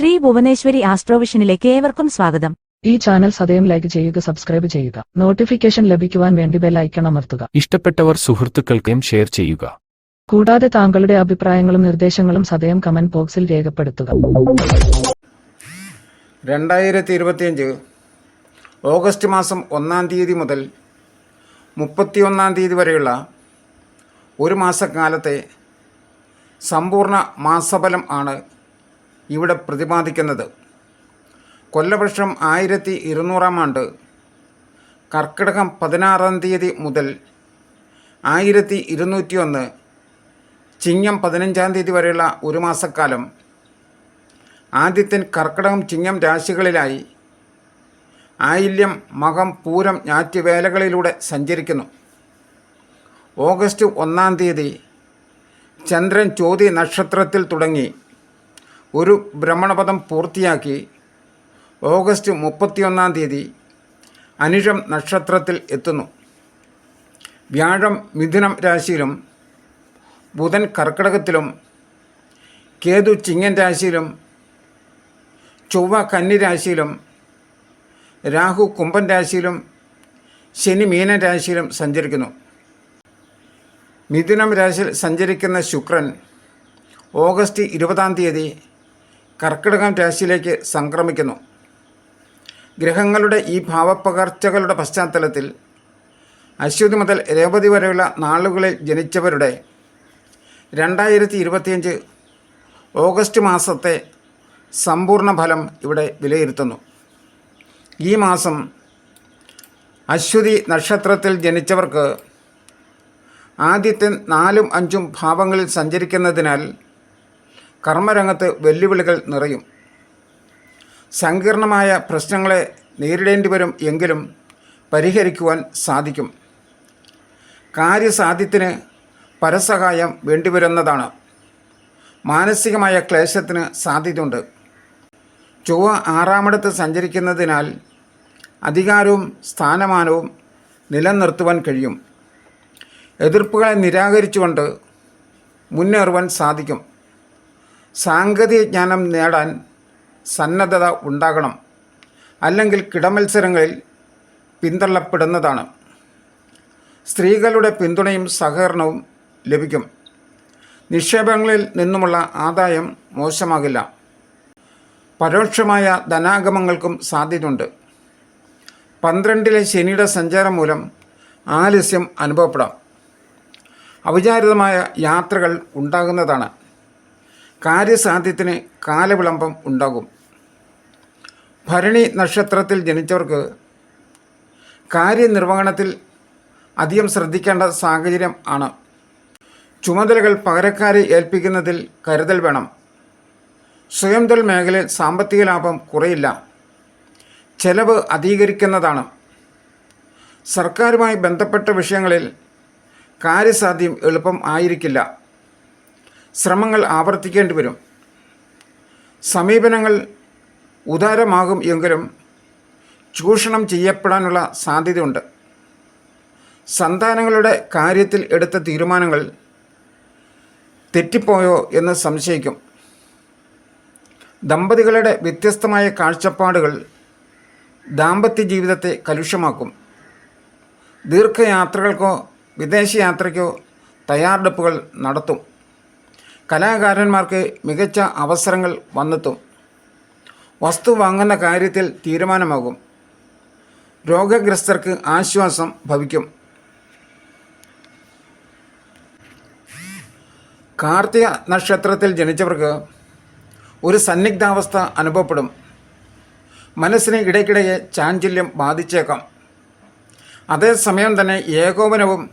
ശ്രീ ഭുവനേശ്വരി ആസ്ട്രോവിഷനിലേക്ക് ഏവർക്കും സ്വാഗതം. ഈ ചാനൽ സദയം ലൈക്ക് ചെയ്യുക സബ്സ്ക്രൈബ് ചെയ്യുക. നോട്ടിഫിക്കേഷൻ ലഭിക്കുവാൻ വേണ്ടി ബെൽ ഐക്കൺ അമർത്തുക. ഇഷ്ടപ്പെട്ടവർ സുഹൃത്തുക്കൾക്കും ഷെയർ ചെയ്യുക. കൂടാതെ താങ്കളുടെ അഭിപ്രായങ്ങളും നിർദ്ദേശങ്ങളും സദയം കമന്റ് ബോക്സിൽ രേഖപ്പെടുത്തുക. രണ്ടായിരത്തി ഇരുപത്തിയഞ്ച് ഓഗസ്റ്റ് മാസം ഒന്നാം തീയതി മുതൽ മുപ്പത്തിയൊന്നാം തീയതി വരെയുള്ള ഒരു മാസക്കാലത്തെ സമ്പൂർണ മാസഫലം ആണ് ഇവിടെ പ്രതിപാദിക്കുന്നത്. കൊല്ലവർഷം ആയിരത്തി ഇരുന്നൂറാം ആണ്ട് കർക്കിടകം പതിനാറാം തീയതി മുതൽ ആയിരത്തി ഇരുന്നൂറ്റി ഒന്ന് ചിങ്ങം പതിനഞ്ചാം തീയതി വരെയുള്ള ഒരു മാസക്കാലം ആദ്യത്തിൻ കർക്കിടകം ചിങ്ങം രാശികളിലായി ആയില്യം മകം പൂരം ഞാറ്റുവേലകളിലൂടെ സഞ്ചരിക്കുന്നു. ഓഗസ്റ്റ് ഒന്നാം തീയതി ചന്ദ്രൻ ചോതി നക്ഷത്രത്തിൽ തുടങ്ങി. ഒരു ഭ്രമണപഥം പൂർത്തിയാക്കി ഓഗസ്റ്റ് മുപ്പത്തിയൊന്നാം തീയതി അനിഴം നക്ഷത്രത്തിൽ എത്തുന്നു. വ്യാഴം മിഥുനം രാശിയിലും ബുധൻ കർക്കിടകത്തിലും കേതു ചിങ്ങൻ രാശിയിലും ചൊവ്വ കന്നി രാശിയിലും രാഹു കുംഭൻ രാശിയിലും ശനി മീന രാശിയിലും സഞ്ചരിക്കുന്നു. മിഥുനം രാശിയിൽ സഞ്ചരിക്കുന്ന ശുക്രൻ ഓഗസ്റ്റ് ഇരുപതാം തീയതി കർക്കിടകം രാശിയിലേക്ക് സംക്രമിക്കുന്നു. ഗ്രഹങ്ങളുടെ ഈ ഭാവപ്പകർച്ചകളുടെ പശ്ചാത്തലത്തിൽ അശ്വതി മുതൽ രേവതി വരെയുള്ള നാളുകളിൽ ജനിച്ചവരുടെ രണ്ടായിരത്തി ഇരുപത്തിയഞ്ച് ഓഗസ്റ്റ് മാസത്തെ സമ്പൂർണ ഫലം ഇവിടെ വിലയിരുത്തുന്നു. ഈ മാസം അശ്വതി നക്ഷത്രത്തിൽ ജനിച്ചവർക്ക് ആദ്യത്തെ നാലും അഞ്ചും ഭാവങ്ങളിൽ സഞ്ചരിക്കുന്നതിനാൽ കർമ്മരംഗത്ത് വെല്ലുവിളികൾ നിറയും. സങ്കീർണമായ പ്രശ്നങ്ങളെ നേരിടേണ്ടി വരും എങ്കിലും പരിഹരിക്കുവാൻ സാധിക്കും. കാര്യസാധ്യത്തിന് പരസഹായം വേണ്ടിവരുന്നതാണ്. മാനസികമായ ക്ലേശത്തിന് സാധ്യതയുണ്ട്. ചൊവ്വ ആറാമിടത്ത് സഞ്ചരിക്കുന്നതിനാൽ അധികാരവും സ്ഥാനമാനവും നിലനിർത്തുവാൻ കഴിയും. എതിർപ്പുകളെ നിരാകരിച്ചുകൊണ്ട് മുന്നേറുവാൻ സാധിക്കും. സാങ്കേതിക ജ്ഞാനം നേടാൻ സന്നദ്ധത ഉണ്ടാകണം അല്ലെങ്കിൽ കിടമത്സരങ്ങളിൽ പിന്തള്ളപ്പെടുന്നതാണ്. സ്ത്രീകളുടെ പിന്തുണയും സഹകരണവും ലഭിക്കും. നിക്ഷേപങ്ങളിൽ നിന്നുമുള്ള ആദായം മോശമാകില്ല. പരോക്ഷമായ ധനാഗമങ്ങൾക്കും സാധ്യതയുണ്ട്. പന്ത്രണ്ടിലെ ശനിയുടെ സഞ്ചാരം മൂലം ആലസ്യം അനുഭവപ്പെടാം. അവിചാരിതമായ യാത്രകൾ ഉണ്ടാകുന്നതാണ്. കാര്യസാധ്യത്തിന് കാലവിളംബം ഉണ്ടാകും. ഭരണി നക്ഷത്രത്തിൽ ജനിച്ചവർക്ക് കാര്യനിർവഹണത്തിൽ അധികം ശ്രദ്ധിക്കേണ്ട സാഹചര്യം ആണ്. ചുമതലകൾ പകരക്കാരെ ഏൽപ്പിക്കുന്നതിൽ കരുതൽ വേണം. സ്വയം തൊഴിൽ മേഖലയിൽ സാമ്പത്തിക ലാഭം കുറയില്ല. ചെലവ് അധികരിക്കുന്നതാണ്. സർക്കാരുമായി ബന്ധപ്പെട്ട വിഷയങ്ങളിൽ കാര്യസാധ്യം എളുപ്പം ആയിരിക്കില്ല. ശ്രമങ്ങൾ ആവർത്തിക്കേണ്ടി വരും. സമീപനങ്ങൾ ഉദാരമാകും എങ്കിലും ചൂഷണം ചെയ്യപ്പെടാനുള്ള സാധ്യതയുണ്ട്. സന്താനങ്ങളുടെ കാര്യത്തിൽ എടുത്ത തീരുമാനങ്ങൾ തെറ്റിപ്പോയോ എന്ന് സംശയിക്കും. ദമ്പതികളുടെ വ്യത്യസ്തമായ കാഴ്ചപ്പാടുകൾ ദാമ്പത്യ ജീവിതത്തെ കലുഷമാക്കും ദീർഘയാത്രകൾക്കോ വിദേശയാത്രയ്ക്കോ തയ്യാറെടുപ്പുകൾ നടത്തും. കലാകാരന്മാർക്ക് മികച്ച അവസരങ്ങൾ വന്നെത്തും. വസ്തു വാങ്ങുന്ന കാര്യത്തിൽ തീരുമാനമാകും. രോഗഗ്രസ്തർക്ക് ആശ്വാസം ഭവിക്കും. കാർത്തിക നക്ഷത്രത്തിൽ ജനിച്ചവർക്ക് ഒരു സന്നിഗ്ധാവസ്ഥ അനുഭവപ്പെടും. മനസ്സിന് ഇടയ്ക്കിടെ ചാഞ്ചല്യം ബാധിച്ചേക്കാം. അതേസമയം തന്നെ ഏകോപനവും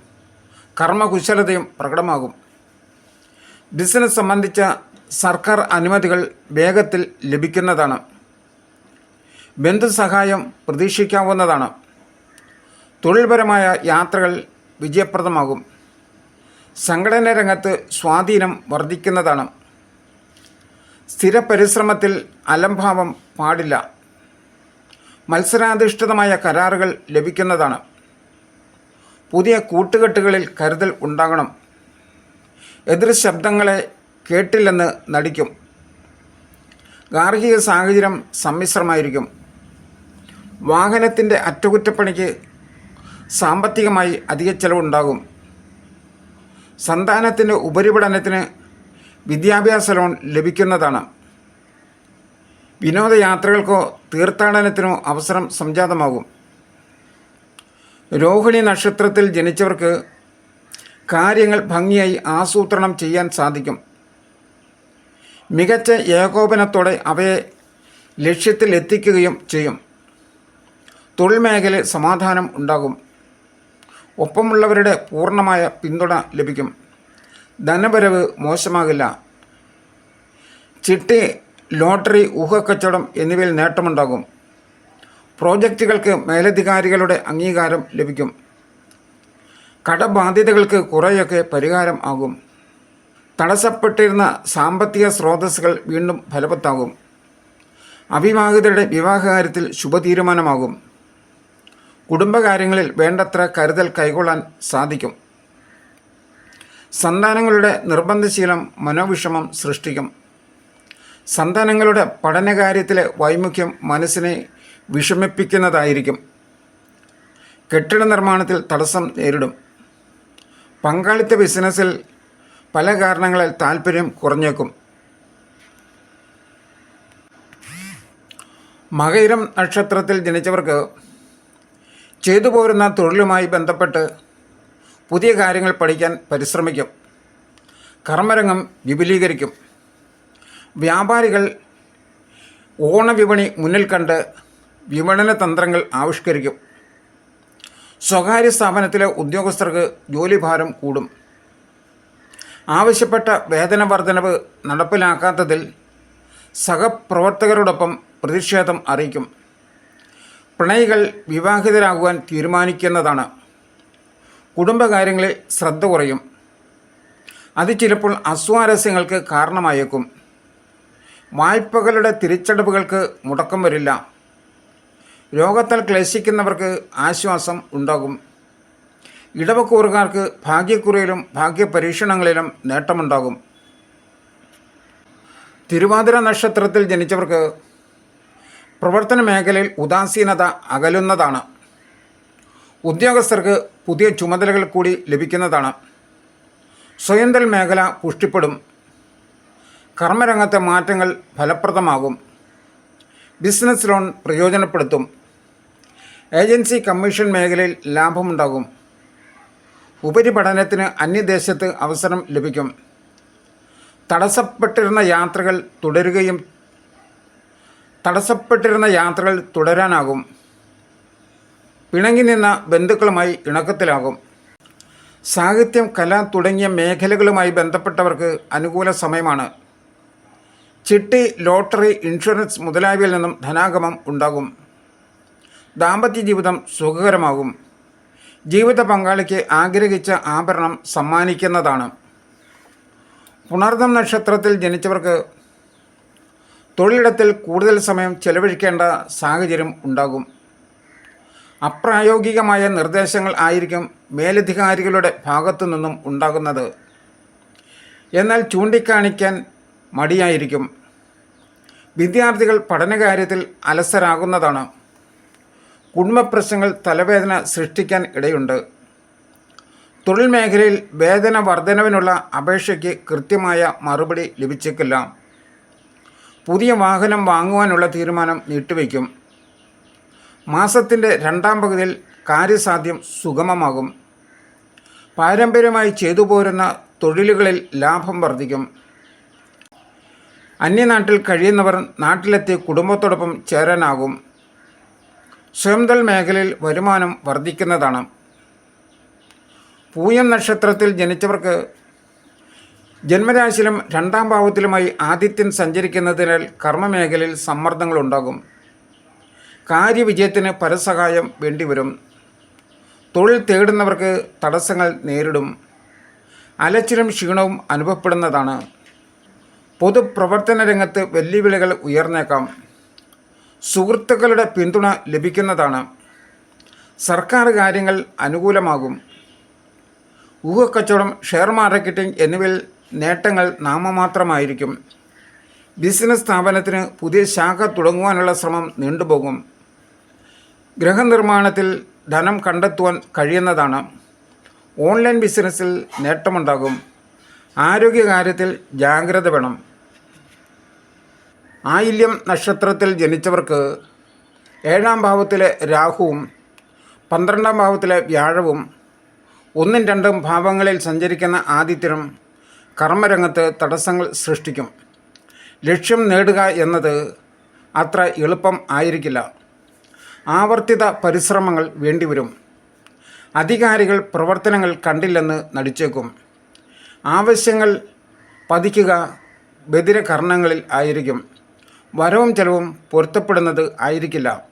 കർമ്മകുശലതയും പ്രകടമാകും. ബിസിനസ് സംബന്ധിച്ച സർക്കാർ അനുമതികൾ വേഗത്തിൽ ലഭിക്കുന്നതാണ്. ബന്ധുസഹായം പ്രതീക്ഷിക്കാവുന്നതാണ്. തൊഴിൽപരമായ യാത്രകൾ വിജയപ്രദമാകും. സംഘടന രംഗത്ത് സ്വാധീനം വർദ്ധിക്കുന്നതാണ്. സ്ഥിര പരിശ്രമത്തിൽ അലംഭാവം പാടില്ല. മത്സരാധിഷ്ഠിതമായ കരാറുകൾ ലഭിക്കുന്നതാണ്. പുതിയ കൂട്ടുകെട്ടുകളിൽ കരുതൽ ഉണ്ടാകണം. എതിർ ശബ്ദങ്ങളെ കേട്ടില്ലെന്ന് നടിക്കും. ഗാർഹിക സാഹചര്യം സമ്മിശ്രമായിരിക്കും. വാഹനത്തിന്റെ അറ്റകുറ്റപ്പണിക്ക് സാമ്പത്തികമായി അധിക ചെലവുണ്ടാകും. സന്താനത്തിന്റെ ഉപരിപഠനത്തിന് വിദ്യാഭ്യാസ ലോൺ ലഭിക്കുന്നതാണ്. വിനോദയാത്രകൾക്കോ തീർത്ഥാടനത്തിനോ അവസരം സംജാതമാകും. രോഹിണി നക്ഷത്രത്തിൽ ജനിച്ചവർക്ക് കാര്യങ്ങൾ ഭംഗിയായി ആസൂത്രണം ചെയ്യാൻ സാധിക്കും. മികച്ച ഏകോപനത്തോടെ അവയെ ലക്ഷ്യത്തിൽ എത്തിക്കുകയും ചെയ്യും. തൊഴിൽ മേഖലയിൽ സമാധാനം ഉണ്ടാകും. ഒപ്പമുള്ളവരുടെ പൂർണമായ പിന്തുണ ലഭിക്കും. ധനവരവ് മോശമാകില്ല. ചിട്ടി ലോട്ടറി ഊഹക്കച്ചവടം എന്നിവയിൽ നേട്ടമുണ്ടാകും. പ്രോജക്റ്റുകൾക്ക് മേലധികാരികളുടെ അംഗീകാരം ലഭിക്കും. കടബാധ്യതകൾക്ക് കുറേയൊക്കെ പരിഹാരം ആകും. തടസ്സപ്പെട്ടിരുന്ന സാമ്പത്തിക സ്രോതസ്സുകൾ വീണ്ടും ഫലവത്താകും. അവിവാഹിതരുടെ വിവാഹകാര്യത്തിൽ ശുഭതീരുമാനമാകും. കുടുംബകാര്യങ്ങളിൽ വേണ്ടത്ര കരുതൽ കൈകൊള്ളാൻ സാധിക്കും. സന്താനങ്ങളുടെ നിർബന്ധശീലം മനോവിഷമം സൃഷ്ടിക്കും. സന്താനങ്ങളുടെ പഠനകാര്യത്തിലെ വൈമുഖ്യം മനസ്സിനെ വിഷമിപ്പിക്കുന്നതായിരിക്കും. കെട്ടിട നിർമ്മാണത്തിൽ തടസ്സം നേരിടും. പങ്കാളിത്ത ബിസിനസ്സിൽ പല കാരണങ്ങളാൽ താല്പര്യം കുറഞ്ഞേക്കും. മകയിരം നക്ഷത്രത്തിൽ ജനിച്ചവർക്ക് ചെയ്തു പോരുന്ന തൊഴിലുമായി ബന്ധപ്പെട്ട് പുതിയ കാര്യങ്ങൾ പഠിക്കാൻ പരിശ്രമിക്കും. കർമ്മരംഗം വിപുലീകരിക്കും. വ്യാപാരികൾ ഓണവിപണി മുന്നിൽ കണ്ട് വിപണന തന്ത്രങ്ങൾ ആവിഷ്കരിക്കും. സ്വകാര്യ സ്ഥാപനത്തിലെ ഉദ്യോഗസ്ഥർക്ക് ജോലിഭാരം കൂടും. ആവശ്യപ്പെട്ട വേതന വർധനവ് നടപ്പിലാക്കാത്തതിൽ സഹപ്രവർത്തകരോടൊപ്പം പ്രതിഷേധം അറിയിക്കും. പ്രണയികൾ വിവാഹിതരാകുവാൻ തീരുമാനിക്കുന്നതാണ്. കുടുംബകാര്യങ്ങളിൽ ശ്രദ്ധ കുറയും. അത് ചിലപ്പോൾ അസ്വാരസ്യങ്ങൾക്ക് കാരണമായേക്കും. വായ്പകളുടെ തിരിച്ചടവുകൾക്ക് മുടക്കം വരില്ല. രോഗത്താൽ ക്ലേശിക്കുന്നവർക്ക് ആശ്വാസം ഉണ്ടാകും. ഇടവക്കൂറുകാർക്ക് ഭാഗ്യക്കുറിയിലും ഭാഗ്യപരീക്ഷണങ്ങളിലും നേട്ടമുണ്ടാകും. തിരുവാതിര നക്ഷത്രത്തിൽ ജനിച്ചവർക്ക് പ്രവർത്തന മേഖലയിൽ ഉദാസീനത അകലുന്നതാണ്. ഉദ്യോഗസ്ഥർക്ക് പുതിയ ചുമതലകൾ കൂടി ലഭിക്കുന്നതാണ്. സ്വയന്തൽ മേഖല പുഷ്ടിപ്പെടും. കർമ്മരംഗത്തെ മാറ്റങ്ങൾ ഫലപ്രദമാകും. ബിസിനസ് ലോൺ പ്രയോജനപ്പെടുത്തും. ഏജൻസി കമ്മീഷൻ മേഖലയിൽ ലാഭമുണ്ടാകും. ഉപരിപഠനത്തിന് അന്യദേശത്ത് അവസരം ലഭിക്കും. തടസ്സപ്പെട്ടിരുന്ന യാത്രകൾ തുടരുകയും തടസ്സപ്പെട്ടിരുന്ന യാത്രകൾ തുടരാനാകും. പിണങ്ങി നിന്ന ബന്ധുക്കളുമായി ഇണക്കത്തിലാകും. സാഹിത്യം കല തുടങ്ങിയ മേഖലകളുമായി ബന്ധപ്പെട്ടവർക്ക് അനുകൂല സമയമാണ്. ചിട്ടി ലോട്ടറി ഇൻഷുറൻസ് മുതലായവയിൽ നിന്നും ധനാഗമം ഉണ്ടാകും. ദാമ്പത്യ ജീവിതം സുഖകരമാകും. ജീവിത പങ്കാളിക്ക് ആഗ്രഹിച്ച ആഭരണം സമ്മാനിക്കുന്നതാണ്. പുണർദം നക്ഷത്രത്തിൽ ജനിച്ചവർക്ക് തൊഴിലിടത്തിൽ കൂടുതൽ സമയം ചെലവഴിക്കേണ്ട സാഹചര്യം ഉണ്ടാകും. അപ്രായോഗികമായ നിർദ്ദേശങ്ങൾ ആയിരിക്കും മേലധികാരികളുടെ ഭാഗത്തു നിന്നും ഉണ്ടാകുന്നത്. എന്നാൽ ചൂണ്ടിക്കാണിക്കാൻ മടിയായിരിക്കും. വിദ്യാർത്ഥികൾ പഠനകാര്യത്തിൽ അലസരാകുന്നതാണ്. കുടുംബപ്രശ്നങ്ങൾ തലവേദന സൃഷ്ടിക്കാൻ ഇടയുണ്ട്. തൊഴിൽ മേഖലയിൽ വേതന വർധനവിനുള്ള അപേക്ഷയ്ക്ക് കൃത്യമായ മറുപടി ലഭിച്ചേക്കില്ല പുതിയ വാഹനം വാങ്ങുവാനുള്ള തീരുമാനം നീട്ടിവയ്ക്കും മാസത്തിന്റെ രണ്ടാം പകുതിയിൽ കാര്യസാധ്യം സുഗമമാകും. പാരമ്പര്യമായി ചെയ്തു പോരുന്ന തൊഴിലുകളിൽ ലാഭം വർദ്ധിക്കും. അന്യനാട്ടിൽ കഴിയുന്നവർ നാട്ടിലെത്തി കുടുംബത്തോടൊപ്പം ചേരാനാകും. സ്വയം തൊഴിൽ മേഖലയിൽ വരുമാനം വർദ്ധിക്കുന്നതാണ്. പൂയം നക്ഷത്രത്തിൽ ജനിച്ചവർക്ക് ജന്മരാശിയിലും രണ്ടാം ഭാവത്തിലുമായി ആദിത്യൻ സഞ്ചരിക്കുന്നതിനാൽ കർമ്മമേഖലയിൽ സമ്മർദ്ദങ്ങളുണ്ടാകും. കാര്യവിജയത്തിന് പരസഹായം വേണ്ടിവരും. തൊഴിൽ തേടുന്നവർക്ക് തടസ്സങ്ങൾ നേരിടും. അലച്ചിലും ക്ഷീണവും അനുഭവപ്പെടുന്നതാണ്. പൊതുപ്രവർത്തന രംഗത്ത് വെല്ലുവിളികൾ ഉയർന്നേക്കാം. സുഹൃത്തുക്കളുടെ പിന്തുണ ലഭിക്കുന്നതാണ്. സർക്കാർ കാര്യങ്ങൾ അനുകൂലമാകും. ഊഹക്കച്ചവടം ഷെയർ മാർക്കറ്റിംഗ് എന്നിവയിൽ നേട്ടങ്ങൾ നാമമാത്രമായിരിക്കും. ബിസിനസ് സ്ഥാപനത്തിന് പുതിയ ശാഖ തുടങ്ങുവാനുള്ള ശ്രമം നീണ്ടുപോകും. ഗൃഹനിർമ്മാണത്തിൽ ധനം കണ്ടെത്തുവാൻ കഴിയുന്നതാണ്. ഓൺലൈൻ ബിസിനസ്സിൽ നേട്ടമുണ്ടാകും. ആരോഗ്യകാര്യത്തിൽ ജാഗ്രത വേണം. ആയില്യം നക്ഷത്രത്തിൽ ജനിച്ചവർക്ക് ഏഴാം ഭാവത്തിലെ രാഹുവും പന്ത്രണ്ടാം ഭാവത്തിലെ വ്യാഴവും ഒന്നും രണ്ടും ഭാവങ്ങളിൽ സഞ്ചരിക്കുന്ന ആദിത്യനും കർമ്മരംഗത്ത് തടസ്സങ്ങൾ സൃഷ്ടിക്കും. ലക്ഷ്യം നേടുക എന്നത് അത്ര എളുപ്പം ആയിരിക്കില്ല. ആവർത്തിത പരിശ്രമങ്ങൾ വേണ്ടിവരും. അധികാരികൾ പ്രവർത്തനങ്ങൾ കണ്ടില്ലെന്ന് നടിച്ചേക്കും. ആവശ്യങ്ങൾ പതിക്കുക ബദിരകർണങ്ങളിൽ ആയിരിക്കും. വരവും ചെലവും പൊരുത്തപ്പെടുന്നത് ആയിരിക്കില്ല.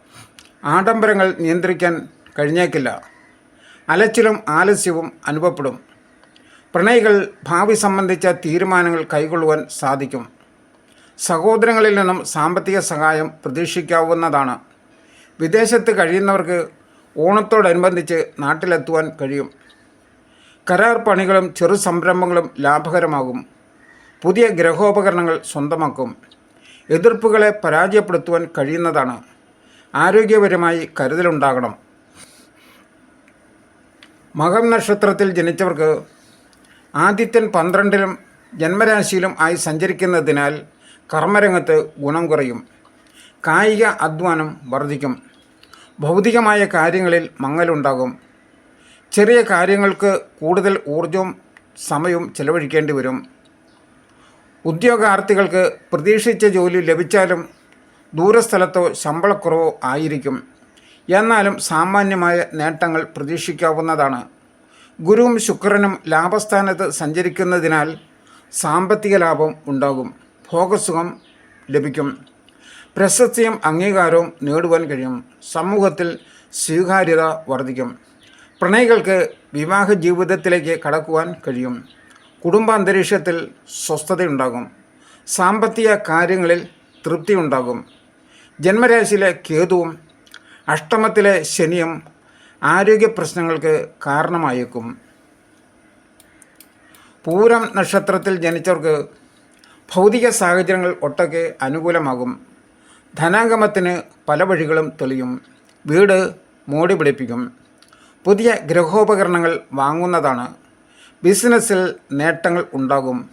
ആഡംബരങ്ങൾ നിയന്ത്രിക്കാൻ കഴിഞ്ഞേക്കില്ല. അലച്ചിലും ആലസ്യവും അനുഭവപ്പെടും. പ്രണയികൾ ഭാവി സംബന്ധിച്ച തീരുമാനങ്ങൾ കൈകൊള്ളുവാൻ സാധിക്കും. സഹോദരങ്ങളിൽ നിന്നും സാമ്പത്തിക സഹായം പ്രതീക്ഷിക്കാവുന്നതാണ്. വിദേശത്ത് കഴിയുന്നവർക്ക് ഓണത്തോടനുബന്ധിച്ച് നാട്ടിലെത്തുവാൻ കഴിയും. കരാർ പണികളും ചെറു സംരംഭങ്ങളും ലാഭകരമാകും. പുതിയ ഗ്രഹോപകരണങ്ങൾ സ്വന്തമാക്കും. എതിർപ്പുകളെ പരാജയപ്പെടുത്തുവാൻ കഴിയുന്നതാണ്. ആരോഗ്യപരമായി കരുതലുണ്ടാകണം. മകം നക്ഷത്രത്തിൽ ജനിച്ചവർക്ക് ആദിത്യൻ പന്ത്രണ്ടിലും ജന്മരാശിയിലും ആയി സഞ്ചരിക്കുന്നതിനാൽ കർമ്മരംഗത്ത് ഗുണം കുറയും. കായിക അധ്വാനം വർദ്ധിക്കും. ഭൗതികമായ കാര്യങ്ങളിൽ മങ്ങലുണ്ടാകും. ചെറിയ കാര്യങ്ങൾക്ക് കൂടുതൽ ഊർജവും സമയവും ചെലവഴിക്കേണ്ടി വരും. ഉദ്യോഗാർത്ഥികൾക്ക് പ്രതീക്ഷിച്ച ജോലി ലഭിച്ചാലും ദൂരസ്ഥലത്തോ ശമ്പളക്കുറവോ ആയിരിക്കും. എന്നാലും സാമാന്യമായ നേട്ടങ്ങൾ പ്രതീക്ഷിക്കാവുന്നതാണ്. ഗുരുവും ശുക്രനും ലാഭസ്ഥാനത്ത് സഞ്ചരിക്കുന്നതിനാൽ സാമ്പത്തിക ലാഭം ഉണ്ടാകും. ഭോഗസുഖം ലഭിക്കും. പ്രശസ്തിയും അംഗീകാരവും നേടുവാൻ കഴിയും. സമൂഹത്തിൽ സ്വീകാര്യത വർദ്ധിക്കും. പ്രണയികൾക്ക് വിവാഹ ജീവിതത്തിലേക്ക് കടക്കുവാൻ കഴിയും. കുടുംബാന്തരീക്ഷത്തിൽ സ്വസ്ഥതയുണ്ടാകും. സാമ്പത്തിക കാര്യങ്ങളിൽ തൃപ്തിയുണ്ടാകും. ജന്മരാശിയിലെ കേതുവും അഷ്ടമത്തിലെ ശനിയും ആരോഗ്യ പ്രശ്നങ്ങൾക്ക് കാരണമായേക്കും. പൂരം നക്ഷത്രത്തിൽ ജനിച്ചവർക്ക് ഭൗതിക സാഹചര്യങ്ങൾ ഒട്ടൊക്കെ അനുകൂലമാകും. ധനാഗമത്തിന് പല വഴികളും തെളിയും. വീട് മോടി പിടിപ്പിക്കും. പുതിയ ഗ്രഹോപകരണങ്ങൾ വാങ്ങുന്നതാണ്. ബിസിനസ്സിൽ നേട്ടങ്ങൾ ഉണ്ടാകും.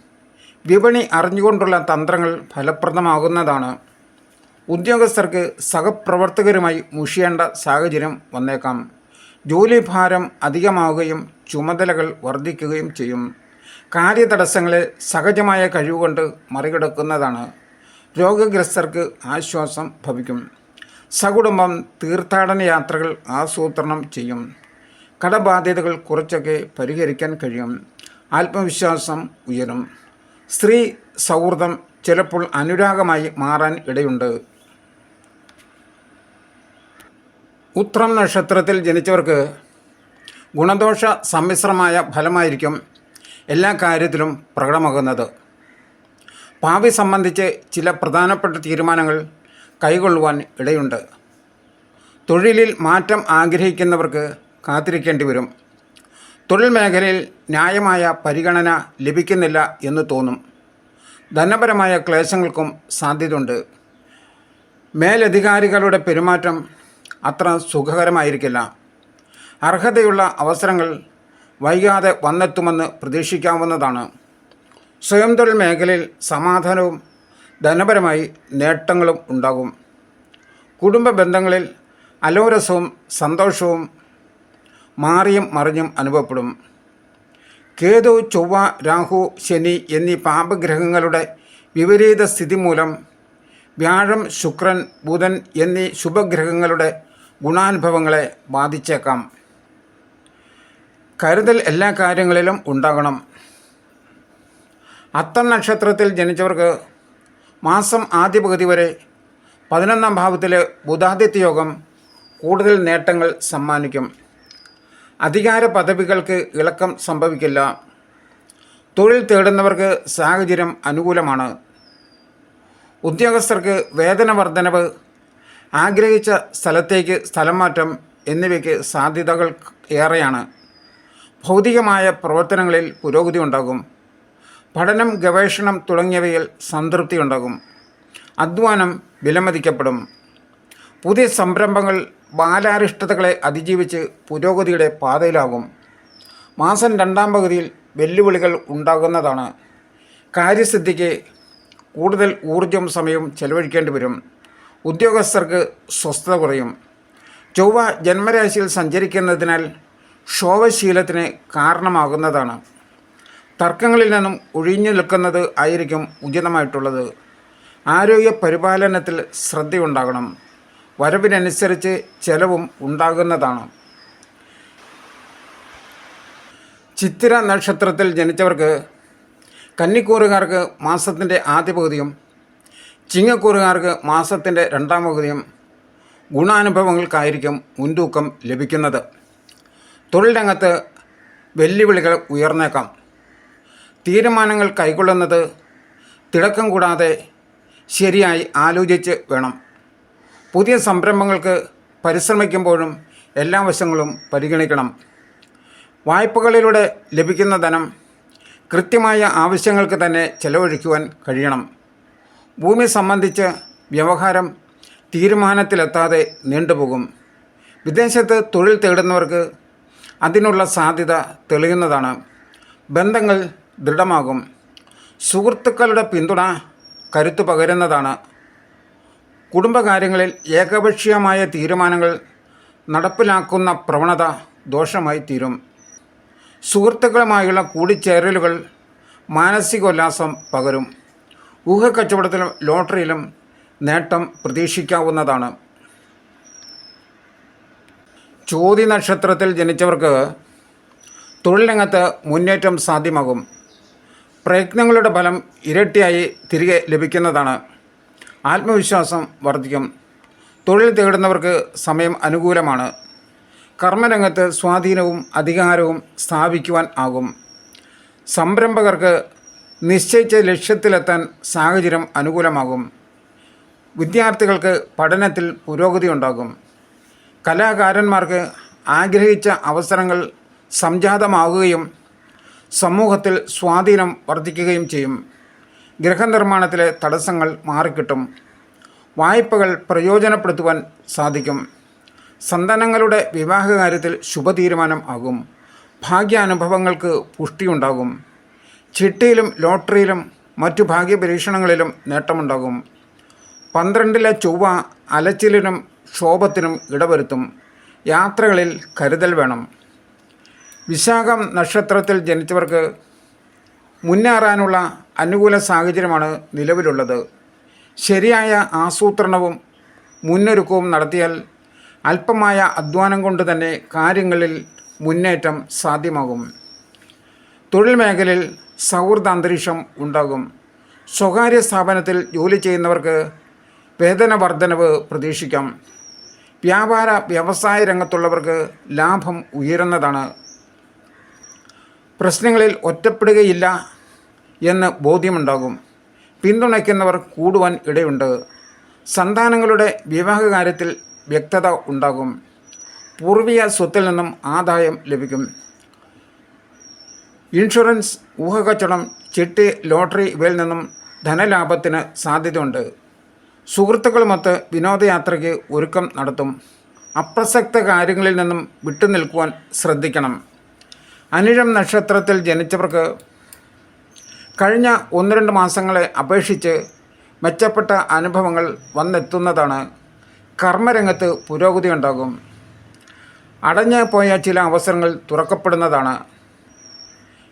വിപണി അറിഞ്ഞുകൊണ്ടുള്ള തന്ത്രങ്ങൾ ഫലപ്രദമാകുന്നതാണ്. ഉദ്യോഗസ്ഥർക്ക് സഹപ്രവർത്തകരുമായി മുഷിയേണ്ട സാഹചര്യം വന്നേക്കാം. ജോലിഭാരം അധികമാവുകയും ചുമതലകൾ വർദ്ധിക്കുകയും ചെയ്യും. കാര്യതടസ്സങ്ങളെ സഹജമായ കഴിവുകൊണ്ട് മറികടക്കുന്നതാണ്. രോഗഗ്രസ്തർക്ക് ആശ്വാസം ഭവിക്കും. സകുടുംബം തീർത്ഥാടന യാത്രകൾ ആസൂത്രണം ചെയ്യും. കടബാധ്യതകൾ കുറച്ചൊക്കെ പരിഹരിക്കാൻ കഴിയും. ആത്മവിശ്വാസം ഉയരും. സ്ത്രീ സൗഹൃദം ചിലപ്പോൾ അനുരാഗമായി മാറാൻ ഇടയുണ്ട്. ഉത്രം നക്ഷത്രത്തിൽ ജനിച്ചവർക്ക് ഗുണദോഷ സമ്മിശ്രമായ ഫലമായിരിക്കും എല്ലാ കാര്യത്തിലും പ്രകടമാകുന്നത്. ഭാവി സംബന്ധിച്ച് ചില പ്രധാനപ്പെട്ട തീരുമാനങ്ങൾ കൈകൊള്ളുവാൻ ഇടയുണ്ട്. തൊഴിലിൽ മാറ്റം ആഗ്രഹിക്കുന്നവർക്ക് കാത്തിരിക്കേണ്ടി വരും. തൊഴിൽ മേഖലയിൽ ന്യായമായ പരിഗണന ലഭിക്കുന്നില്ല എന്ന് തോന്നും. ധനപരമായ ക്ലേശങ്ങൾക്കും സാധ്യതയുണ്ട്. മേലധികാരികളുടെ പെരുമാറ്റം അത്ര സുഖകരമായിരിക്കില്ല. അർഹതയുള്ള അവസരങ്ങൾ വൈകാതെ വന്നെത്തുമെന്ന് പ്രതീക്ഷിക്കാവുന്നതാണ്. സ്വയം തൊഴിൽ മേഖലയിൽ സമാധാനവും ധനപരമായി നേട്ടങ്ങളും ഉണ്ടാകും. കുടുംബ ബന്ധങ്ങളിൽ അലോരസവും സന്തോഷവും മാറിയും മറിഞ്ഞും അനുഭവപ്പെടും. കേതു ചൊവ്വ രാഹു ശനി എന്നീ പാപഗ്രഹങ്ങളുടെ വിപരീത സ്ഥിതി മൂലം വ്യാഴം ശുക്രൻ ബുധൻ എന്നീ ശുഭഗ്രഹങ്ങളുടെ ഗുണാനുഭവങ്ങളെ ബാധിച്ചേക്കാം. കരുതൽ എല്ലാ കാര്യങ്ങളിലും ഉണ്ടാകണം. അത്തം നക്ഷത്രത്തിൽ ജനിച്ചവർക്ക് മാസം ആദ്യ പകുതി വരെ പതിനൊന്നാം ഭാവത്തിലെ ബുധാദിത്യ യോഗം കൂടുതൽ നേട്ടങ്ങൾ സമ്മാനിക്കും. അധികാര പദവികൾക്ക് ഇളക്കം സംഭവിക്കില്ല. തൊഴിൽ തേടുന്നവർക്ക് സാഹചര്യം അനുകൂലമാണ്. ഉദ്യോഗസ്ഥർക്ക് വേതന വർധനവ് ആഗ്രഹിച്ച സ്ഥലത്തേക്ക് സ്ഥലം മാറ്റം എന്നിവയ്ക്ക് സാധ്യതകൾ ഏറെയാണ്. ഭൗതികമായ പ്രവർത്തനങ്ങളിൽ പുരോഗതി ഉണ്ടാകും. പഠനം ഗവേഷണം തുടങ്ങിയവയിൽ സംതൃപ്തി ഉണ്ടാകും. അധ്വാനം വിലമതിക്കപ്പെടും. പുതിയ സംരംഭങ്ങൾ ബാലാരിഷ്ടതകളെ അതിജീവിച്ച് പുരോഗതിയുടെ പാതയിലാകും. മാസം രണ്ടാം പകുതിയിൽ വെല്ലുവിളികൾ ഉണ്ടാകുന്നതാണ്. കാര്യസിദ്ധിക്ക് കൂടുതൽ ഊർജവും സമയവും ചെലവഴിക്കേണ്ടി വരും. ഉദ്യോഗസ്ഥർക്ക് സ്വസ്ഥത കുറയും. ചൊവ്വ ജന്മരാശിയിൽ സഞ്ചരിക്കുന്നതിനാൽ ക്ഷോഭശീലത്തിന് കാരണമാകുന്നതാണ്. തർക്കങ്ങളിൽ നിന്നും ഒഴിഞ്ഞു നിൽക്കുന്നത് ആയിരിക്കും ഉചിതമായിട്ടുള്ളത്. ആരോഗ്യ പരിപാലനത്തിൽ ശ്രദ്ധയുണ്ടാകണം. വരവിനനുസരിച്ച് ചെലവും ഉണ്ടാകുന്നതാണ്. ചിത്തിര നക്ഷത്രത്തിൽ ജനിച്ചവർക്ക് കന്നിക്കൂറുകാർക്ക് മാസത്തിന്റെ ആദ്യ പകുതിയും ചിങ്ങക്കൂറുകാർക്ക് മാസത്തിന്റെ രണ്ടാം പകുതിയും ഗുണാനുഭവങ്ങൾക്കായിരിക്കും മുൻതൂക്കം ലഭിക്കുന്നത്. തൊഴിൽ രംഗത്ത് വെല്ലുവിളികൾ ഉയർന്നേക്കാം. തീരുമാനങ്ങൾ കൈക്കൊള്ളുന്നത് തിടക്കം കൂടാതെ ശരിയായി ആലോചിച്ച് വേണം. പുതിയ സംരംഭങ്ങൾക്ക് പരിശ്രമിക്കുമ്പോഴും എല്ലാ വശങ്ങളും പരിഗണിക്കണം. വായ്പകളിലൂടെ ലഭിക്കുന്ന ധനം കൃത്യമായ ആവശ്യങ്ങൾക്ക് തന്നെ ചെലവഴിക്കുവാൻ കഴിയണം. ഭൂമി സംബന്ധിച്ച് വ്യവഹാരം തീരുമാനത്തിലെത്താതെ നീണ്ടുപോകും. വിദേശത്ത് തൊഴിൽ തേടുന്നവർക്ക് അതിനുള്ള സാധ്യത തെളിയുന്നതാണ്. ബന്ധങ്ങൾ ദൃഢമാകും. സുഹൃത്തുക്കളുടെ പിന്തുണ കരുത്തു പകരുന്നതാണ്. കുടുംബകാര്യങ്ങളിൽ ഏകപക്ഷീയമായ തീരുമാനങ്ങൾ നടപ്പിലാക്കുന്ന പ്രവണത ദോഷമായി തീരും. സുഹൃത്തുക്കളുമായുള്ള കൂടിച്ചേരലുകൾ മാനസികോല്ലാസം പകരും. ഊഹക്കച്ചവടത്തിലും ലോട്ടറിയിലും നേട്ടം പ്രതീക്ഷിക്കാവുന്നതാണ്. ചോതി നക്ഷത്രത്തിൽ ജനിച്ചവർക്ക് തൊഴിലരംഗത്ത് മുന്നേറ്റം സാധ്യമാകും. പ്രയത്നങ്ങളുടെ ഫലം ഇരട്ടിയായി തിരികെ ലഭിക്കുന്നതാണ്. ആത്മവിശ്വാസം വർദ്ധിക്കും. തൊഴിൽ തേടുന്നവർക്ക് സമയം അനുകൂലമാണ്. കർമ്മരംഗത്ത് സ്വാധീനവും അധികാരവും സ്ഥാപിക്കുവാൻ ആകും. സംരംഭകർക്ക് നിശ്ചയിച്ച ലക്ഷ്യത്തിലെത്താൻ സാഹചര്യം അനുകൂലമാകും. വിദ്യാർത്ഥികൾക്ക് പഠനത്തിൽ പുരോഗതി ഉണ്ടാകും. കലാകാരന്മാർക്ക് ആഗ്രഹിച്ച അവസരങ്ങൾ സംജാതമാവുകയും സമൂഹത്തിൽ സ്വാധീനം വർദ്ധിക്കുകയും ചെയ്യും. ഗൃഹനിർമ്മാണത്തിലെ തടസ്സങ്ങൾ മാറിക്കിട്ടും. വായ്പകൾ പ്രയോജനപ്പെടുത്തുവാൻ സാധിക്കും. സന്താനങ്ങളുടെ വിവാഹകാര്യത്തിൽ ശുഭതീരുമാനം ആകും. ഭാഗ്യാനുഭവങ്ങൾക്ക് പുഷ്ടിയുണ്ടാകും. ചിട്ടിയിലും ലോട്ടറിയിലും മറ്റു ഭാഗ്യപരീക്ഷണങ്ങളിലും നേട്ടമുണ്ടാകും. പന്ത്രണ്ടിലെ ചൊവ്വ അലച്ചിലിനും ക്ഷോഭത്തിനും ഇടവരുത്തും. യാത്രകളിൽ കരുതൽ വേണം. വിശാഖം നക്ഷത്രത്തിൽ ജനിച്ചവർക്ക് മുന്നേറാനുള്ള അനുകൂല സാഹചര്യമാണ് നിലവിലുള്ളത്. ശരിയായ ആസൂത്രണവും മുന്നൊരുക്കവും നടത്തിയാൽ അല്പമായ അധ്വാനം കൊണ്ട് തന്നെ കാര്യങ്ങളിൽ മുന്നേറ്റം സാധ്യമാകും. തൊഴിൽ മേഖലയിൽ സൗഹൃദ അന്തരീക്ഷം ഉണ്ടാകും. സ്വകാര്യ സ്ഥാപനത്തിൽ ജോലി ചെയ്യുന്നവർക്ക് വേതന വർധനവ് പ്രതീക്ഷിക്കാം. വ്യാപാര വ്യവസായ രംഗത്തുള്ളവർക്ക് ലാഭം ഉയരുന്നതാണ്. പ്രശ്നങ്ങളിൽ ഒറ്റപ്പെടുകയില്ല എന്ന് ബോധ്യമുണ്ടാകും. പിന്തുണയ്ക്കുന്നവർ കൂടുവാൻ ഇടയുണ്ട്. സന്താനങ്ങളുടെ വിവാഹകാര്യത്തിൽ വ്യക്തത ഉണ്ടാകും. പൂർവീയ സ്വത്തിൽ നിന്നും ആദായം ലഭിക്കും. ഇൻഷുറൻസ് ഊഹക്കച്ചവടം ചിട്ടി ലോട്ടറി ഇവയിൽ നിന്നും ധനലാഭത്തിന് സാധ്യതയുണ്ട്. സുഹൃത്തുക്കളുമൊത്ത് വിനോദയാത്രയ്ക്ക് ഒരുക്കം നടത്തും. അപ്രസക്ത കാര്യങ്ങളിൽ നിന്നും വിട്ടുനിൽക്കുവാൻ ശ്രദ്ധിക്കണം. അനിഴം നക്ഷത്രത്തിൽ ജനിച്ചവർക്ക് കഴിഞ്ഞ ഒന്ന് രണ്ട് മാസങ്ങളെ അപേക്ഷിച്ച് മെച്ചപ്പെട്ട അനുഭവങ്ങൾ വന്നെത്തുന്നതാണ് കർമ്മരംഗത്ത് പുരോഗതി ഉണ്ടാകും. അടഞ്ഞു പോയ ചില അവസരങ്ങൾ തുറക്കപ്പെടുന്നതാണ്.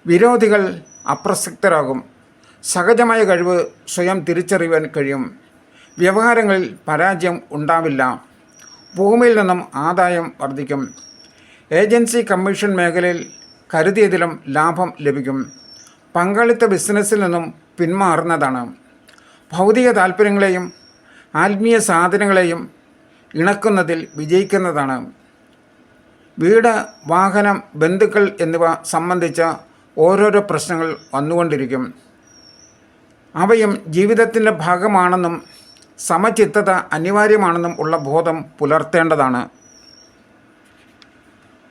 വിരോധികൾ അപ്രസക്തരാകും. സഹജമായ കഴിവ് സ്വയം തിരിച്ചറിയുവാൻ കഴിയും. വ്യവഹാരങ്ങളിൽ പരാജയം ഉണ്ടാവില്ല. ഭൂമിയിൽ നിന്നും ആദായം വർദ്ധിക്കും. ഏജൻസി കമ്മീഷൻ മേഖലയിൽ കരുതിയതിലും ലാഭം ലഭിക്കും. പങ്കാളിത്ത ബിസിനസ്സിൽ നിന്നും പിന്മാറുന്നതാണ്. ഭൗതിക താല്പര്യങ്ങളെയും ആത്മീയ സാധനങ്ങളെയും ഇണക്കുന്നതിൽ വിജയിക്കുന്നതാണ്. വീട് വാഹനം ബന്ധുക്കൾ എന്നിവ സംബന്ധിച്ച ഓരോരോ പ്രശ്നങ്ങൾ വന്നുകൊണ്ടിരിക്കും. അവയും ജീവിതത്തിന്റെ ഭാഗമാണെന്നും സമചിത്തത അനിവാര്യമാണെന്നും ഉള്ള ബോധം പുലർത്തേണ്ടതാണ്.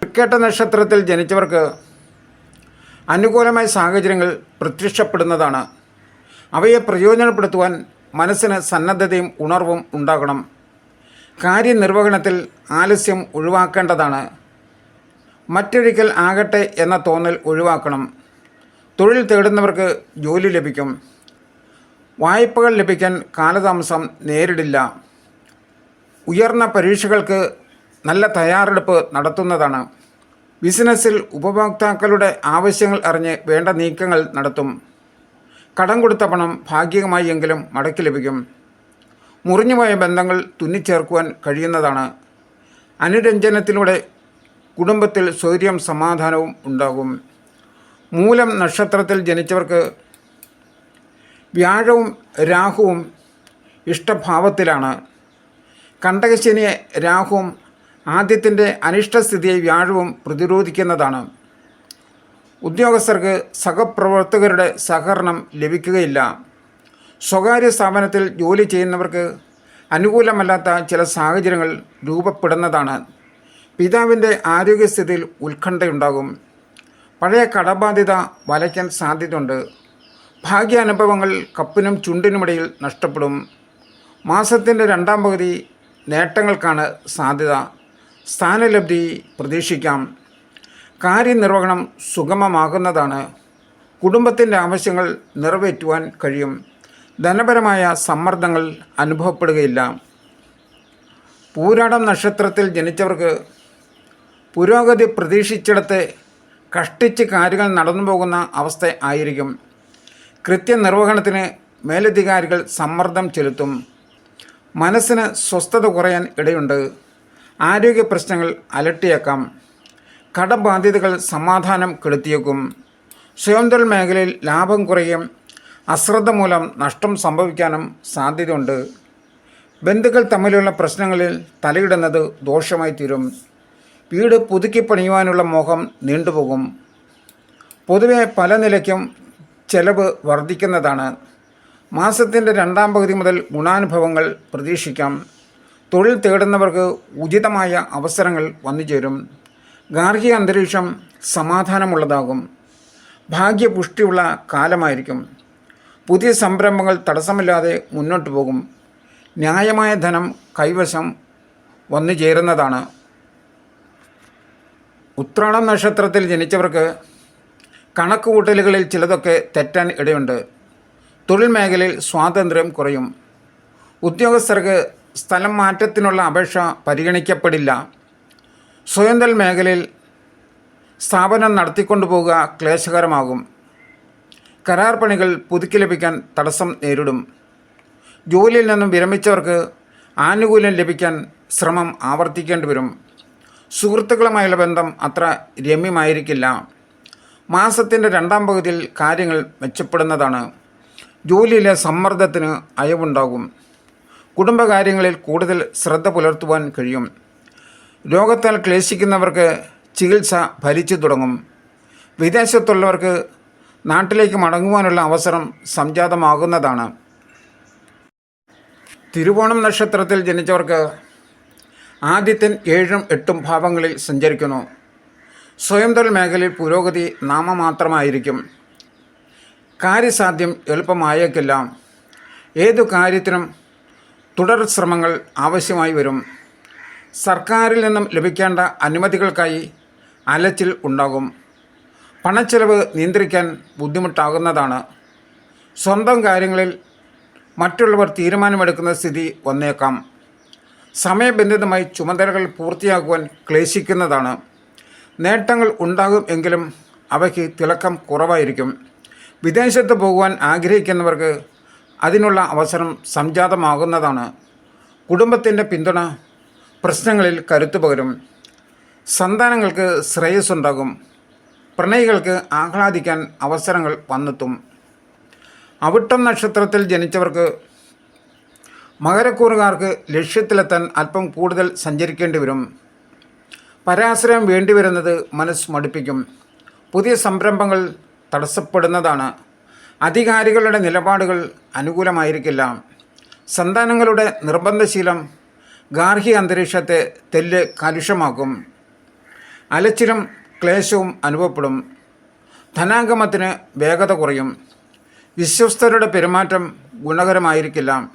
തൃക്കേട്ട നക്ഷത്രത്തിൽ ജനിച്ചവർക്ക് അനുകൂലമായ സാഹചര്യങ്ങൾ പ്രത്യക്ഷപ്പെടുന്നതാണ്. അവയെ പ്രയോജനപ്പെടുത്തുവാൻ മനസ്സിന് സന്നദ്ധതയും ഉണർവും ഉണ്ടാകണം. കാര്യനിർവഹണത്തിൽ ആലസ്യം ഒഴിവാക്കേണ്ടതാണ്. മറ്റൊരിക്കൽ ആകട്ടെ എന്ന തോന്നൽ ഒഴിവാക്കണം. തൊഴിൽ തേടുന്നവർക്ക് ജോലി ലഭിക്കും. വായ്പകൾ ലഭിക്കാൻ കാലതാമസം നേരിടില്ല. ഉയർന്ന പരീക്ഷകൾക്ക് നല്ല തയ്യാറെടുപ്പ് നടത്തുന്നതാണ്. ബിസിനസ്സിൽ ഉപഭോക്താക്കളുടെ ആവശ്യങ്ങൾ അറിഞ്ഞ് വേണ്ട നീക്കങ്ങൾ നടത്തും. കടം കൊടുത്ത പണം ഭാഗികമായി എങ്കിലും മടക്കി ലഭിക്കും. മുറിഞ്ഞുപോയ ബന്ധങ്ങൾ തുന്നിച്ചേർക്കുവാൻ കഴിയുന്നതാണ്. അനുരഞ്ജനത്തിലൂടെ കുടുംബത്തിൽ സ്വൈര്യം സമാധാനവും ഉണ്ടാകും. മൂലം നക്ഷത്രത്തിൽ ജനിച്ചവർക്ക് വ്യാഴവും രാഹുവും ഇഷ്ടഭാവത്തിലാണ്. കണ്ടകശനിയെ രാഹുവും ആദ്യത്തിന്റെ അനിഷ്ടസ്ഥിതിയെ വ്യാഴവും പ്രതിരോധിക്കുന്നതാണ്. ഉദ്യോഗസ്ഥർക്ക് സഹപ്രവർത്തകരുടെ സഹകരണം ലഭിക്കുകയില്ല. സ്വകാര്യ സ്ഥാപനത്തിൽ ജോലി ചെയ്യുന്നവർക്ക് അനുകൂലമല്ലാത്ത ചില സാഹചര്യങ്ങൾ രൂപപ്പെടുന്നതാണ്. പിതാവിന്റെ ആരോഗ്യസ്ഥിതിയിൽ ഉത്കണ്ഠയുണ്ടാകും. പഴയ കടബാധ്യത വലയ്ക്കാൻ സാധ്യതയുണ്ട്. ഭാഗ്യാനുഭവങ്ങൾ കപ്പിനും ചുണ്ടിനുമിടയിൽ നഷ്ടപ്പെടും. മാസത്തിന്റെ രണ്ടാം പകുതി നേട്ടങ്ങൾക്കാണ് സാധ്യത. സ്ഥാനലബ്ധി പ്രതീക്ഷിക്കാം. കാര്യനിർവഹണം സുഗമമാകുന്നതാണ്. കുടുംബത്തിന്റെ ആവശ്യങ്ങൾ നിറവേറ്റുവാൻ കഴിയും. ധനപരമായ സമ്മർദ്ദങ്ങൾ അനുഭവപ്പെടുകയില്ല. പൂരാടം നക്ഷത്രത്തിൽ ജനിച്ചവർക്ക് പുരോഗതി പ്രതീക്ഷിച്ചിടത്ത് കഷ്ടിച്ച് കാര്യങ്ങൾ നടന്നു പോകുന്ന അവസ്ഥ ആയിരിക്കും. കൃത്യനിർവഹണത്തിന് മേലധികാരികൾ സമ്മർദ്ദം ചെലുത്തും. മനസ്സിന് സ്വസ്ഥത കുറയാൻ ഇടയുണ്ട്. ആരോഗ്യ പ്രശ്നങ്ങൾ അലട്ടിയേക്കാം. കടബാധ്യതകൾ സമാധാനം കെടുത്തിയേക്കും. സ്വയം തൊഴിൽ മേഖലയിൽ ലാഭം കുറയും. അശ്രദ്ധ മൂലം നഷ്ടം സംഭവിക്കാനും സാധ്യതയുണ്ട്. ബന്ധുക്കൾ തമ്മിലുള്ള പ്രശ്നങ്ങളിൽ തലയിടുന്നത് ദോഷമായി തീരും. വീട് പുതുക്കി പണിയുവാനുള്ള മോഹം നീണ്ടുപോകും. പൊതുവെ പല നിലയ്ക്കും ചെലവ് വർദ്ധിക്കുന്നതാണ്. മാസത്തിന്റെ രണ്ടാം പകുതി മുതൽ ഗുണാനുഭവങ്ങൾ പ്രതീക്ഷിക്കാം. തൊഴിൽ തേടുന്നവർക്ക് ഉചിതമായ അവസരങ്ങൾ വന്നു ചേരും. ഗാർഹിക അന്തരീക്ഷം സമാധാനമുള്ളതാകും. ഭാഗ്യപുഷ്ടിയുള്ള കാലമായിരിക്കും. പുതിയ സംരംഭങ്ങൾ തടസ്സമില്ലാതെ മുന്നോട്ട് പോകും. ന്യായമായ ധനം കൈവശം വന്നു ചേരുന്നതാണ്. ഉത്രാടം നക്ഷത്രത്തിൽ ജനിച്ചവർക്ക് കണക്കുകൂട്ടലുകളിൽ ചിലതൊക്കെ തെറ്റാൻ ഇടയുണ്ട്. തൊഴിൽ മേഖലയിൽ സ്വാതന്ത്ര്യം കുറയും. ഉദ്യോഗസ്ഥർക്ക് സ്ഥലം മാറ്റത്തിനുള്ള അപേക്ഷ പരിഗണിക്കപ്പെടില്ല. സ്വയന്തൽ മേഖലയിൽ സ്ഥാപനം നടത്തിക്കൊണ്ടുപോകുക ക്ലേശകരമാകും. കരാർ പണികൾ പുതുക്കി ലഭിക്കാൻ തടസ്സം നേരിടും. ജോലിയിൽ നിന്നും വിരമിച്ചവർക്ക് ആനുകൂല്യം ലഭിക്കാൻ ശ്രമം ആവർത്തിക്കേണ്ടി വരും. സുഹൃത്തുക്കളുമായുള്ള ബന്ധം അത്ര രമ്യമായിരിക്കില്ല. മാസത്തിന്റെ രണ്ടാം പകുതിയിൽ കാര്യങ്ങൾ മെച്ചപ്പെടുന്നതാണ്. ജോലിയിലെ സമ്മർദ്ദത്തിന് അയവുണ്ടാകും. കുടുംബകാര്യങ്ങളിൽ കൂടുതൽ ശ്രദ്ധ പുലർത്തുവാൻ കഴിയും. രോഗത്താൽ ക്ലേശിക്കുന്നവർക്ക് ചികിത്സ ഭരിച്ചു തുടങ്ങും. വിദേശത്തുള്ളവർക്ക് നാട്ടിലേക്ക് മടങ്ങുവാനുള്ള അവസരം സംജാതമാകുന്നതാണ്. തിരുവോണം നക്ഷത്രത്തിൽ ജനിച്ചവർക്ക് ആദ്യത്തെ ഏഴും എട്ടും ഭാവങ്ങളിൽ സഞ്ചരിക്കുന്നു. സ്വയം തൊഴിൽ മേഖലയിൽ പുരോഗതി നാമമാത്രമായിരിക്കും. കാര്യസാധ്യം എളുപ്പമായേക്കില്ല. ഏതു കാര്യത്തിനും തുടർ ശ്രമങ്ങൾ ആവശ്യമായി വരും. സർക്കാരിൽ നിന്നും ലഭിക്കേണ്ട അനുമതികൾക്കായി അലച്ചിൽ ഉണ്ടാകും. പണച്ചെലവ് നിയന്ത്രിക്കാൻ ബുദ്ധിമുട്ടാകുന്നതാണ്. സ്വന്തം കാര്യങ്ങളിൽ മറ്റുള്ളവർ തീരുമാനമെടുക്കുന്ന സ്ഥിതി വന്നേക്കാം. സമയബന്ധിതമായി ചുമതലകൾ പൂർത്തിയാക്കുവാൻ ക്ലേശിക്കുന്നതാണ്. നേട്ടങ്ങൾ ഉണ്ടാകും എങ്കിലും അവയ്ക്ക് തിളക്കം കുറവായിരിക്കും. വിദേശത്ത് പോകുവാൻ ആഗ്രഹിക്കുന്നവർക്ക് അതിനുള്ള അവസരം സംജാതമാകുന്നതാണ്. കുടുംബത്തിന്റെ പിന്തുണ പ്രശ്നങ്ങളിൽ കരുത്തു പകരും. സന്താനങ്ങൾക്ക് ശ്രേയസ്സുണ്ടാകും. പ്രണയികൾക്ക് ആഹ്ലാദിക്കാൻ അവസരങ്ങൾ വന്നെത്തും. അവിട്ടം നക്ഷത്രത്തിൽ ജനിച്ചവർക്ക് മകരക്കൂറുകാർക്ക് ലക്ഷ്യത്തിലെത്താൻ അല്പം കൂടുതൽ സഞ്ചരിക്കേണ്ടി വരും. പരാശ്രയം വേണ്ടിവരുന്നത് മനസ്സ് മടുപ്പിക്കും. പുതിയ സംരംഭങ്ങൾ തടസ്സപ്പെടുന്നതാണ്. അധികാരികളുടെ നിലപാടുകൾ അനുകൂലമായിരിക്കില്ല. സന്താനങ്ങളുടെ നിർബന്ധശീലം ഗാർഹിക അന്തരീക്ഷത്തെ തെല്ല് കലുഷമാക്കും. അലച്ചിലും ക്ലേശവും അനുഭവപ്പെടും. ധനാഗമത്തിന് വേഗത കുറയും. വിശ്വസ്തരുടെ പെരുമാറ്റം ഗുണകരമായിരിക്കില്ല.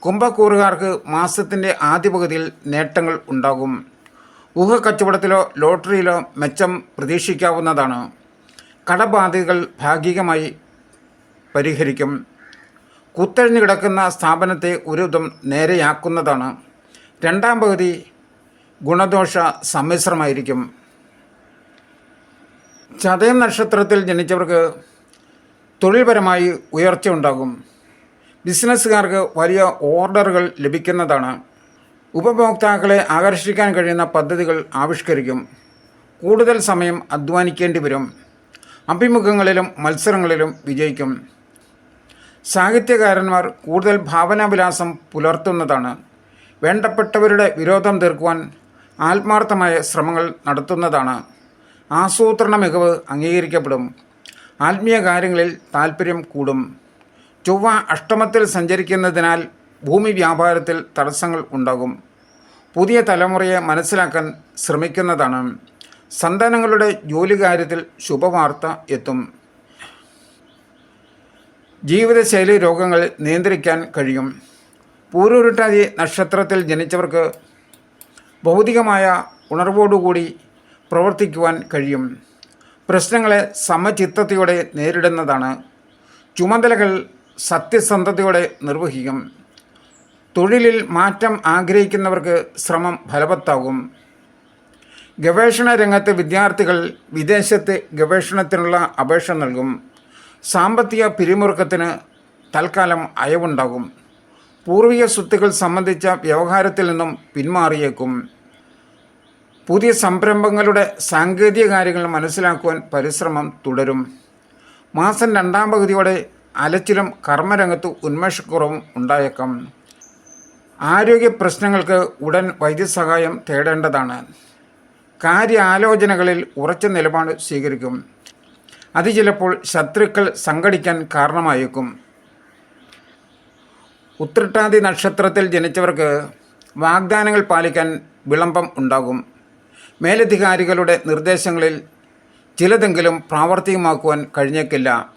കുംഭക്കൂറുകാർക്ക് മാസത്തിന്റെ ആദ്യ പകുതിയിൽ നേട്ടങ്ങൾ ഉണ്ടാകും. ഊഹക്കച്ചവടത്തിലോ ലോട്ടറിയിലോ മെച്ചം പ്രതീക്ഷിക്കാവുന്നതാണ്. കടബാധ്യതകൾ ഭാഗികമായി പരിഹരിക്കും. കുത്തഴിഞ്ഞു കിടക്കുന്ന സ്ഥാപനത്തെ ഒരു വിധം നേരെയാക്കുന്നതാണ്. രണ്ടാം പകുതി ഗുണദോഷ സമ്മിശ്രമായിരിക്കും. ചതയം നക്ഷത്രത്തിൽ ജനിച്ചവർക്ക് തൊഴിൽപരമായി ഉയർച്ച ഉണ്ടാകും. ബിസിനസ്സുകാർക്ക് വലിയ ഓർഡറുകൾ ലഭിക്കുന്നതാണ്. ഉപഭോക്താക്കളെ ആകർഷിക്കാൻ കഴിയുന്ന പദ്ധതികൾ ആവിഷ്കരിക്കും. കൂടുതൽ സമയം അധ്വാനിക്കേണ്ടി വരും. അഭിമുഖങ്ങളിലും മത്സരങ്ങളിലും വിജയിക്കും. സാഹിത്യകാരന്മാർ കൂടുതൽ ഭാവനാവിലാസം പുലർത്തുന്നതാണ്. വേണ്ടപ്പെട്ടവരുടെ വിരോധം തീർക്കുവാൻ ആത്മാർത്ഥമായ ശ്രമങ്ങൾ നടത്തുന്നതാണ്. ആസൂത്രണ മികവ് അംഗീകരിക്കപ്പെടും. ആത്മീയ കാര്യങ്ങളിൽ താൽപ്പര്യം കൂടും. ചൊവ്വ അഷ്ടമത്തിൽ സഞ്ചരിക്കുന്നതിനാൽ ഭൂമി വ്യാപാരത്തിൽ തടസ്സങ്ങൾ ഉണ്ടാകും. പുതിയ തലമുറയെ മനസ്സിലാക്കാൻ ശ്രമിക്കുന്നതാണ്. സന്താനങ്ങളുടെ ജോലി കാര്യത്തിൽ ശുഭവാർത്ത എത്തും. ജീവിതശൈലി രോഗങ്ങൾ നിയന്ത്രിക്കാൻ കഴിയും. പൂരുരുട്ടാതി നക്ഷത്രത്തിൽ ജനിച്ചവർക്ക് ഭൗതികമായ ഉണർവോടുകൂടി പ്രവർത്തിക്കുവാൻ കഴിയും. പ്രശ്നങ്ങളെ സമചിത്തതയോടെ നേരിടുന്നതാണ്. ചുമതലകൾ സത്യസന്ധതയോടെ നിർവഹിക്കും. തൊഴിലിൽ മാറ്റം ആഗ്രഹിക്കുന്നവർക്ക് ശ്രമം ഫലവത്താകും. ഗവേഷണ രംഗത്തെ വിദ്യാർത്ഥികൾ വിദേശത്തെ ഗവേഷണത്തിനുള്ള അപേക്ഷ നൽകും. സാമ്പത്തിക പിരിമുറുക്കത്തിന് തൽക്കാലം അയവുണ്ടാകും. പൂർവിക സ്വത്തുക്കൾ സംബന്ധിച്ച വ്യവഹാരത്തിൽ നിന്നും പിന്മാറിയേക്കും. പുതിയ സംരംഭങ്ങളുടെ സാങ്കേതിക കാര്യങ്ങൾ മനസ്സിലാക്കുവാൻ പരിശ്രമം തുടരും. മാസം രണ്ടാം പകുതിയോടെ അലച്ചിലും കർമ്മരംഗത്ത് ഉന്മേഷക്കുറവും ഉണ്ടായേക്കാം. ആരോഗ്യ പ്രശ്നങ്ങൾക്ക് ഉടൻ വൈദ്യസഹായം തേടേണ്ടതാണ്. കാര്യാലോചനകളിൽ ഉറച്ച നിലപാട് സ്വീകരിക്കും. അത് ചിലപ്പോൾ ശത്രുക്കൾ സംഘടിക്കാൻ കാരണമായേക്കും. ഉത്രട്ടാതി നക്ഷത്രത്തിൽ ജനിച്ചവർക്ക് വാഗ്ദാനങ്ങൾ പാലിക്കാൻ വിളംബം ഉണ്ടാകും. മേലധികാരികളുടെ നിർദ്ദേശങ്ങളിൽ ചിലതെങ്കിലും പ്രാവർത്തികമാക്കുവാൻ കഴിഞ്ഞേക്കില്ല.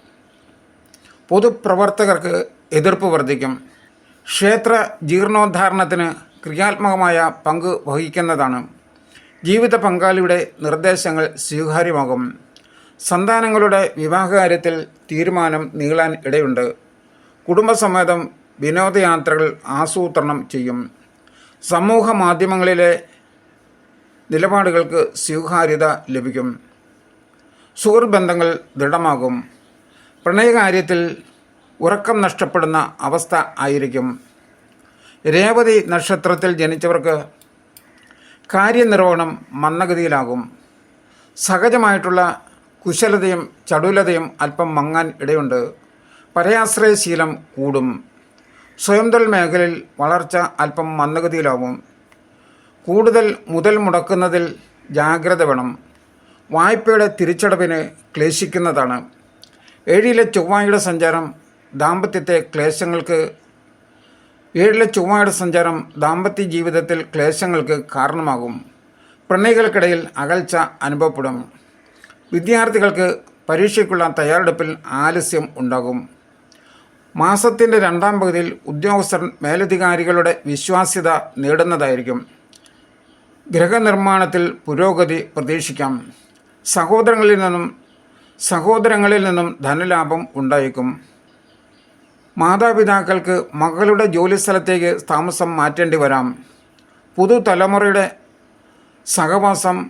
പൊതുപ്രവർത്തകർക്ക് എതിർപ്പ് വർദ്ധിക്കും. ക്ഷേത്ര ജീർണോദ്ധാരണത്തിന് ക്രിയാത്മകമായ പങ്ക് വഹിക്കുന്നതാണ്. ജീവിത പങ്കാളിയുടെ നിർദ്ദേശങ്ങൾ സ്വീകാര്യമാകും. സന്താനങ്ങളുടെ വിവാഹകാര്യത്തിൽ തീരുമാനം നീളാൻ ഇടയുണ്ട്. കുടുംബസമേതം വിനോദയാത്രകൾ ആസൂത്രണം ചെയ്യും. സമൂഹ മാധ്യമങ്ങളിലെ നിലപാടുകൾക്ക് സ്വീകാര്യത ലഭിക്കും. സുഹൃബന്ധങ്ങൾ ദൃഢമാകും. പ്രണയകാര്യത്തിൽ ഉറക്കം നഷ്ടപ്പെടുന്ന അവസ്ഥ ആയിരിക്കും. രേവതി നക്ഷത്രത്തിൽ ജനിച്ചവർക്ക് കാര്യനിർവഹണം മന്ദഗതിയിലാകും. സഹജമായിട്ടുള്ള കുശലതയും ചടുലതയും അല്പം മങ്ങാൻ ഇടയുണ്ട്. പരയാശ്രയശീലം കൂടും. സ്വയം തൊഴിൽ മേഖലയിൽ വളർച്ച അല്പം മന്ദഗതിയിലാവും. കൂടുതൽ മുതൽ മുടക്കുന്നതിൽ ജാഗ്രത വേണം. വായ്പയുടെ തിരിച്ചടവിന് ക്ലേശിക്കുന്നതാണ്. ഏഴിലെ ചൊവ്വായുടെ സഞ്ചാരം ദാമ്പത്യത്തെ ക്ലേശങ്ങൾക്ക് ഏഴിലെ ചൊവ്വായുടെ സഞ്ചാരം ദാമ്പത്യ ജീവിതത്തിൽ ക്ലേശങ്ങൾക്ക് കാരണമാകും. പ്രണയികൾക്കിടയിൽ അകൽച്ച അനുഭവപ്പെടും. വിദ്യാർത്ഥികൾക്ക് പരീക്ഷയ്ക്കുള്ള തയ്യാറെടുപ്പിൽ ആലസ്യം ഉണ്ടാകും. മാസത്തിന്റെ രണ്ടാം പകുതിയിൽ ഉദ്യോഗസ്ഥർ മേലധികാരികളുടെ വിശ്വാസ്യത നേടുന്നതായിരിക്കും. ഗ്രഹനിർമ്മാണത്തിൽ പുരോഗതി പ്രതീക്ഷിക്കാം. സഹോദരങ്ങളിൽ നിന്നും സഹോദരങ്ങളിൽ നിന്നും ധനലാഭം ഉണ്ടായേക്കും. മാതാപിതാക്കൾക്ക് മകളുടെ ജോലിസ്ഥലത്തേക്ക് താമസം മാറ്റേണ്ടി വരാം. പുതുതലമുറയുടെ സഹവാസം